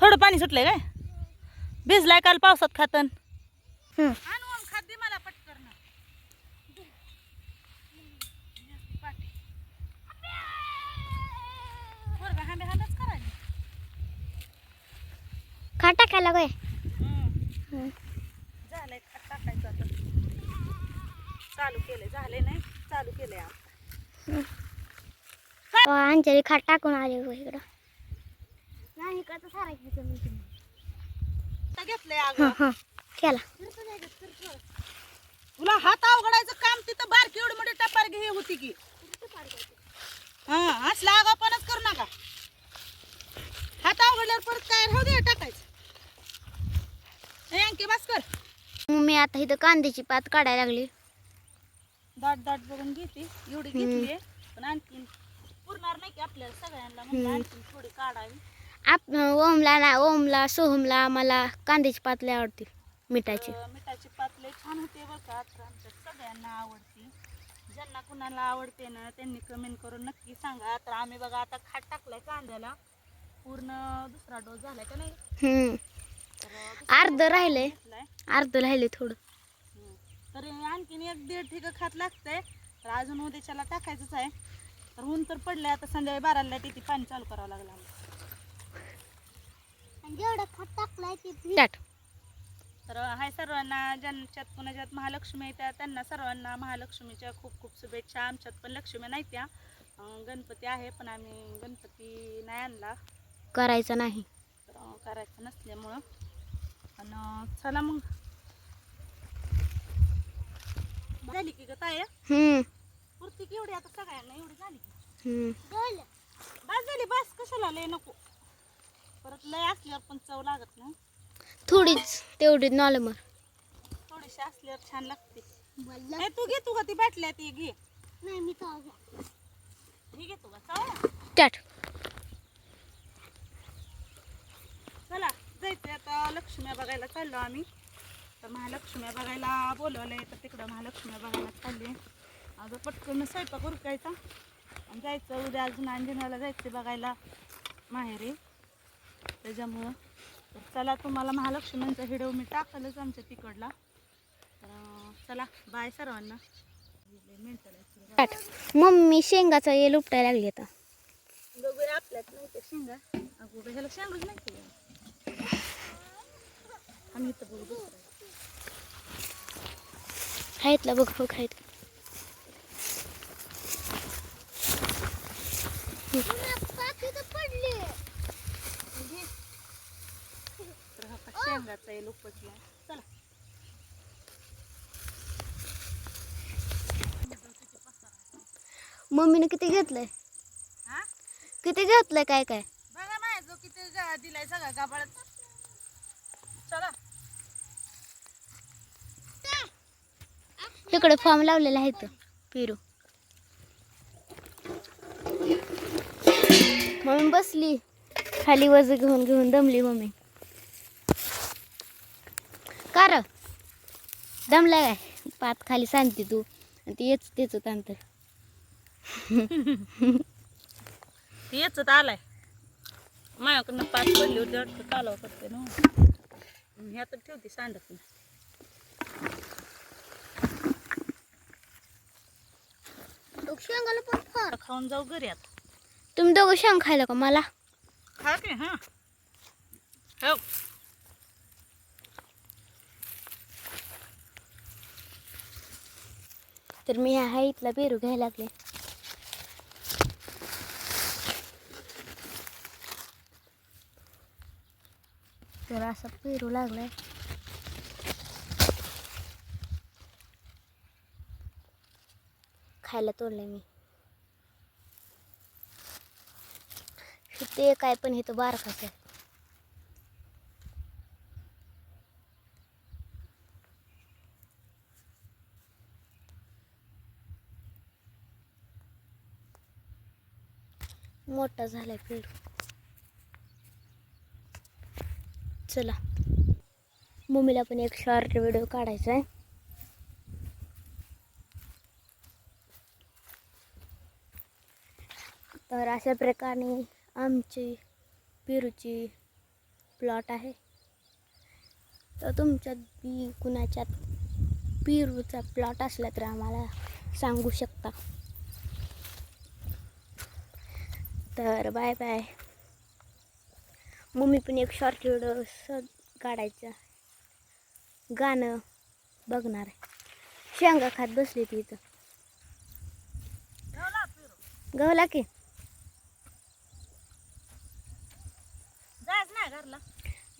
थोडं पाणी सुटलंय काय? भिजलाय काल पावसात खातन. हम्म. खाद्य मला पटकन. खा टाकायला काय झालंय खात टाकायचं आता. चालू केलंय. झाले नाही चालू केलंय आता. अंजली खा टाकून आले हो इकडं. नाही घेतलंय अगं. हां केला. तुला हात अवघडायचं काम तिथं बारकी एवढी मोठी टपार घे होती की. हा असला आगापणच करू नका. हात अवघडल्यावर परत काय? राहू दे टाकायचं. अंकी बस कर. मी आता इथं कांद्याची पात काढायला लागली. दाट दाट बघून घेते. एवढी घेतली पण आणखीन पुरणार नाही की आपल्याला सगळ्यांना. आणखीन थोडी काढावी. आप ओमला ना ओमला सोहमला मला कांद्याची पात लय आवडते मिठाची. मिठाची पातले छान होते बरं का तर आमच्या सगळ्यांना आवडते. ज्यांना कुणाला आवडते ना त्यांनी कमेंट करून नक्की सांगा. तर आम्ही बघा आता खाट टाकलाय कांद्याला. पूर्ण दुसरा डोस झालाय का नाही? अर्ध घेतलाय. अर्ध राहिले थोडं. तर आणखीन एक दीड ठिक खात लागतंय. तर अजून उद्याच्याला टाकायचंच आहे. तर ऊन तर पडलंय आता संध्याकाळी बाराला तिथे पाणी चालू करावं लागलं आम्हाला. जेवढं खत टाकलाय ते तर हाय सर्वांना ज्यांच्यात कुणाच्यात महालक्ष्मी येत्या त्यांना सर्वांना महालक्ष्मीच्या खूप खूप शुभेच्छा. आमच्यात पण लक्ष्मी नाही त्या. गणपती आहे पण आम्ही गणपती नाही आणला. करायचं नाही. तर करायचं नसल्यामुळं. आणि चला मग. झाली की ग ताय? हम्म. पुरती केवढी आता सगळ्यांना एवढी झाली की? बस झाली बस. कशाला लय नको. परत लय असल्यावर पण चव लागत नाही. थोडीच तेवढी नॉर्मल थोडीशी असल्यावर छान लागते. ए, तू घे तू का ती बाटल्या? ती घे. नाही मी ही घे तू का? चव टाट चला जायचं आता लक्ष्म्या बघायला चाललो आम्ही. तर महालक्ष्म्या बघायला बोलवलंय तर तिकडं महालक्ष्म्या बघायला चालली अगं पटकन स्वयंपाक उरकायचा. आणि जायचं उद्या अजून अंजनाला जायचं बघायला. माहेरी. त्याच्यामुळं चला तुम्हाला महालक्ष्म्यांचा व्हिडिओ मी टाकलंच आमच्या तिकडला. तर चला बाय सर्वांना. मम्मी शेंगाचा ये लुपटायला लागली आता. बघूया आपल्यात नाही ते शेंगा. ह्याला शेंगच नाही आम्ही इथं बघू बघ हो खायत तर हा का आहे. उपटला चला. मम्मीने किती घेतलंय? हा? किती घेतलंय काय काय? बघा माझ्या जो किती गा- दिलाय सगळा गाबाळात चला. इकडे फॉर्म लावलेला आहे इथं पेरू. मम्मी बसली. खाली वज घेऊन घेऊन दमली मम्मी. कार. दमला काय? पात खाली सांगते तू. आणि ती येच तेच अंतर. येच आलाय. माझ्याकडनं पाच पडली होती वाटतं कालव करते ना. ह्यात ठेवते सांडत शेंगाला पण फार खाऊन जाऊ घरी आता. तुम्ही दोघं शेंग खायला का मला? खा की हा. हो. तर मी ह्या हाईतला पेरू घ्यायला लागले. तर असा पेरू लागलाय. खायला तोडलंय मी. ते काय पण हे तर बारकाच आहे. मोठा झालाय पेरू चला. मम्मीला पण एक शॉर्ट व्हिडिओ काढायचा आहे तर अशा प्रकारे आमची पेरूची प्लॉट आहे. तर तुमच्यात बी कुणाच्यात पेरूचा प्लॉट असला तर आम्हाला सांगू शकता. तर बाय बाय. मम्मी पण एक शॉर्ट व्हिडिओ स काढायचं. गाणं बघणार शेंगा खात बसली ती इथं. गवला की?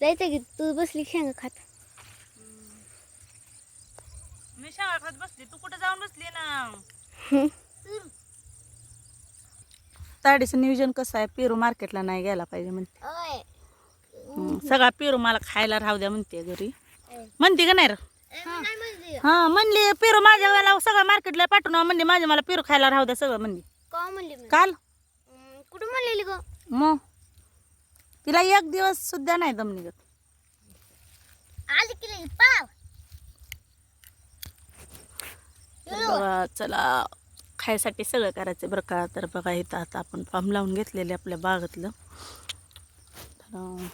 जायच की तू बसली शेंगा खात. मी शाळा खात बसली. तू कुठे जाऊन बसली ना. ताडीचं नियोजन कसं आहे? पेरू मार्केटला नाही गेला पाहिजे म्हणते. सगळा पेरू मला खायला राहू द्या म्हणते घरी. म्हणते का नाही रे? हा म्हणली पेरू माझ्या वेळेला सगळं मार्केटला पाठवून म्हणली माझ्या मला पेरू खायला राहू द्या सगळं म्हणली. का म्हणली मी? काल? हं, कुठं म्हणलेली ग? मग तिला एक दिवस सुद्धा नाही दम निघत चला. खायसाठी सगळं करायचं बरं का. तर बघा इथं आता आपण फार्म लावून घेतलेले आपल्या बागातलं. तर